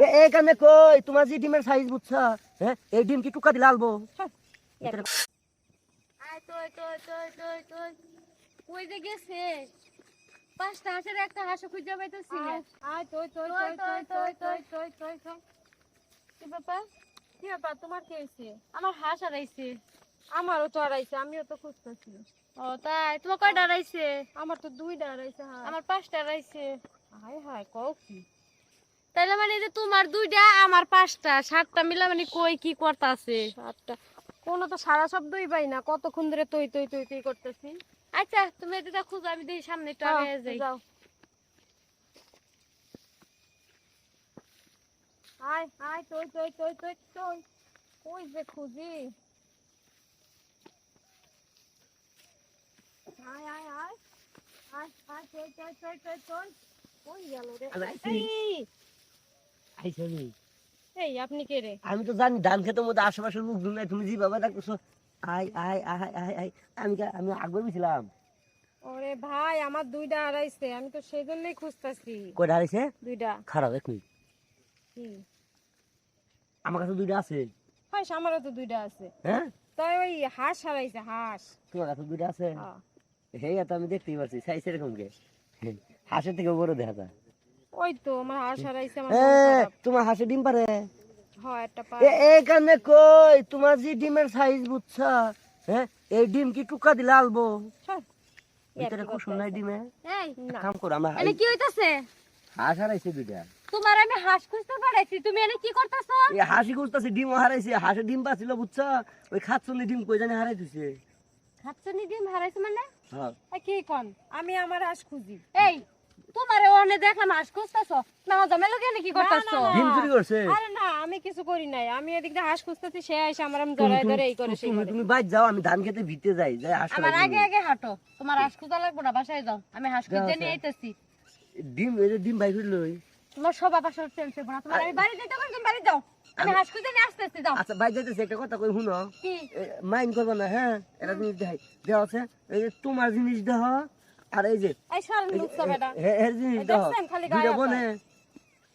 এ- এখানে কই তোমার যে ডিমের সাইজ বুঝছা হ্যাঁ এই ডিম কি টুকা দিলে আলবো আয় তুই তুই তুই তুই তুই কই যে গেছে পাঁচটা হাঁসের একটা হাঁস খুঁজে পাইতেছি আয় তুই তুই তুই, তুই তুই, তুই তুই, তুই তুই তুই তুই কি ব্যাপার কি ব্যাপার তোমার কি হয়েছে আমার হাঁস হারাইছে আমারও তো হারাইছে আমিও তো খুঁজতেছি ও তাই তোমার কয়টা হারাইছে আমার তো দুইটা হারাইছে হ্যাঁ আমার পাঁচটা হারাইছে হায় হায় কও কি তাইলে মানে যে তোমার দুইটা আমার পাঁচটা সাতটা মিলা মানে কই কি করতাছে? সাতটা। কোনো তো সারা শব্দই পাই না কতক্ষণ ধরে তুই তুই তুই তুই করতেছি। আচ্ছা তুমি এটা খুঁজো আমি দেখি সামনে একটু হ্যাঁ, আগে যাই। যাও। আয় আয় তুই তুই তুই তুই তুই ওই যে খুঁজি? আয় আয় আয়। আয় আয় তুই তুই তুই তুই তুই ওই গেল রে? আইছি। এই, আপনি কে রে? আমি তো জানি ধান খেতের মধ্যে আশেপাশের নাই তুমি ডাকছো আই আই আই আই আই আমি আমি ছিলাম ওরে ভাই আমার দুইটা হারাইছে আমি তো সেই জন্যই খুঁজতেছি। কয়টা হারাইছে? দুইটা। খারাপ এক মিনিট। আমার কাছে দুইটা আছে। হাঁস আমারও তো দুইটা আছে। হ্যাঁ? তাই ওই হাঁস হারাইছে হাঁস। তোমার কাছে দুইটা আছে? হ্যাঁ। হে তো আমি দেখতেই পাচ্ছি সাইজ এরকম কে? হাঁসের থেকে বড় দেখা যায়। ওই তো আমার হাঁস হারাইছে আমার। তোমার হাঁসে ডিম পারে? হয় একটা পা এ- এইখানে কই? তোমার যে ডিমের সাইজ বুঝছা? হ্যাঁ এই ডিম কি টুকা দিলে আলবো? ভিতরে ইয়ার্কি কুসুম নাই ডিমে। কাম করো আমরা এনে কি হইতাছে? হাঁস হারাইছে দুইটা। তোমার আমি হাঁস খুঁজতে পারাইছি তুমি এনে কি করতেছো? এই হাসি করতেছে ডিম হারাইছে। হাঁসে ডিম পাচ্ছিল বুঝছা? ওই খাচ্ছলি ডিম কই জানি হারাই দিছে খাচ্ছনি ডিম হারাইছে মানে? হ্যাঁ। কি কন? আমি আমার হাঁস খুঁজি। এই তোমারে অনে দেখলাম হাঁস খুঁজতেছো? না জামাই লগে এনে কি করতেছো না, না। ডিম চুরি করছে। আরে না আমি কিছু করি নাই। আমি এদিক দিয়ে হাঁস খুঁজতেছি সে এসে আমার আমি ধরে ধরে এই করে সেই তুমি তুমি বাইর যাও আমি ধান খেতে ভিটে যাই যাই হাঁস আমার আগে আগে হাঁটো। তোমার হাঁস খুঁজা লাগবো না বাসায় যাও। আমি হাঁস খুঁজতে নিয়ে আইতেছি। ডিম এই যে ডিম তোমার সব চেঞ্জ করব না। তোমার আমি বাড়ি যেতে পারি তুমি বাড়ি যাও। আমি হাঁস খুঁজতে নিয়ে আসতেছি যাও। আচ্ছা বাইর যাইতেছে একটা কথা কই শুনো। কি? মাইন্ড করব না হ্যাঁ? এটা জিনিস দেখাই দেওয়া আছে। এই তোমার জিনিস দেহ আর এই যে এই বেটা। হের জিনিস এই খালি দুইটা গায়ে বনে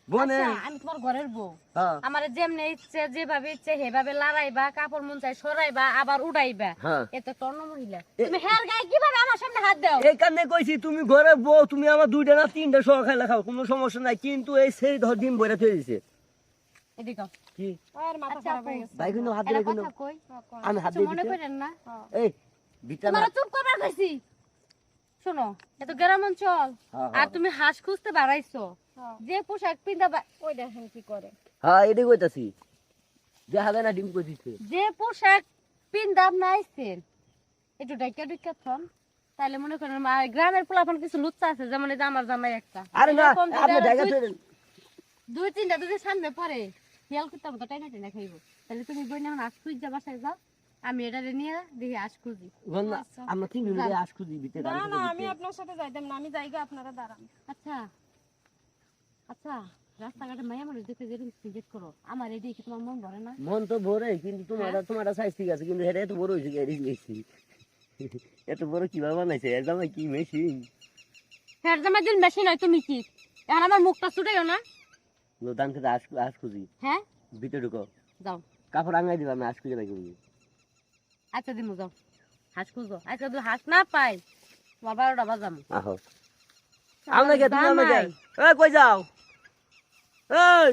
বনে। আচ্ছা, আমি তোমার ঘরের বউ। হ্যাঁ। আমার যেমনি ইচ্ছে যেভাবে ইচ্ছে সেভাবে লড়াইবা কাপড় মন চাই সরাইবা আবার উড়াইবা। হ্যাঁ। এত মহিলা তুমি হের গায়ে কীভাবে আমার সামনে হাত দাও? এই কারণে কইছি তুমি ঘরে বউ তুমি আমার দুইটা না তিনটা সহ খাইলে খাও কোনো সমস্যা নাই। কিন্তু এই সেই ধর ডিম বইরা থই দিছে। এদিকে কি? আর মাথা আচ্ছা, খারাপ হয়ে গেছে। ভাই কিন্তু হাত কিন্তু আমি হাত দিয়ে মনে করেন না? এই চুপ করবার কইছি? শোনো এত গ্রাম অঞ্চল। হ্যাঁ, আর তুমি হাঁস খুঁজতে বাড়াইছো। হ্যাঁ। যে পোশাক পিন্দা ওই দেখেন কি করে। হ্যাঁ এটাই কইতাছি। দেখা যায় না ডিম কই যে পোশাক পিন্দা আপনি আইছেন একটু ডাইকা ডাইকা থন তাহলে মনে করেন মা- গ্রামের পোলাপান কিছু লুচ্চা আছে যেমন এই যে আমার জামাই একটা। আরে না আপনি জায়গা দুই- ধরেন দুই তিনটা যদি সামনে পড়ে খেয়াল করতে হবে তো টাইনা টাইনা খাইব। তাহলে তুমি বই না আজ খুঁজ যা বাসায় যাও। আমি এটা নিয়ে দেখি আজ খুঁজি। না আমরা তিন খুঁজি বিতে না না আমি আপনার সাথে যাইতাম না আমি জায়গা আপনারা দাঁড়ান। আচ্ছা। আচ্ছা রাস্তাঘাটে মায়া মানুষ দেখে যেরকম সিগেট করো আমার এদিকে কি তোমার মন ভরে না? মন তো ভরে কিন্তু তোমার তোমার সাইজ ঠিক আছে কিন্তু এটা এত বড় হয়েছে এদিক গেছি। এত বড় কীভাবে বানাইছে? এর জামাই কি মেশিন জামাই দিন তুমি কি? এখন আমার মুখটা ছুটাইও না? দান খেতে আস আস খুঁজি। হ্যাঁ? ভিতরে ঢুকো। যাও। কাপড় আঙাই দিবা আমি খুঁজে পাই আচ্ছা দিমু যাও। হাঁস খুঁজো। আচ্ছা যদি হাঁস না পাই তোমার বারোটা বাজাম। আহো। আমরা কে তুমি আমরা কে এ কই যাও? এই।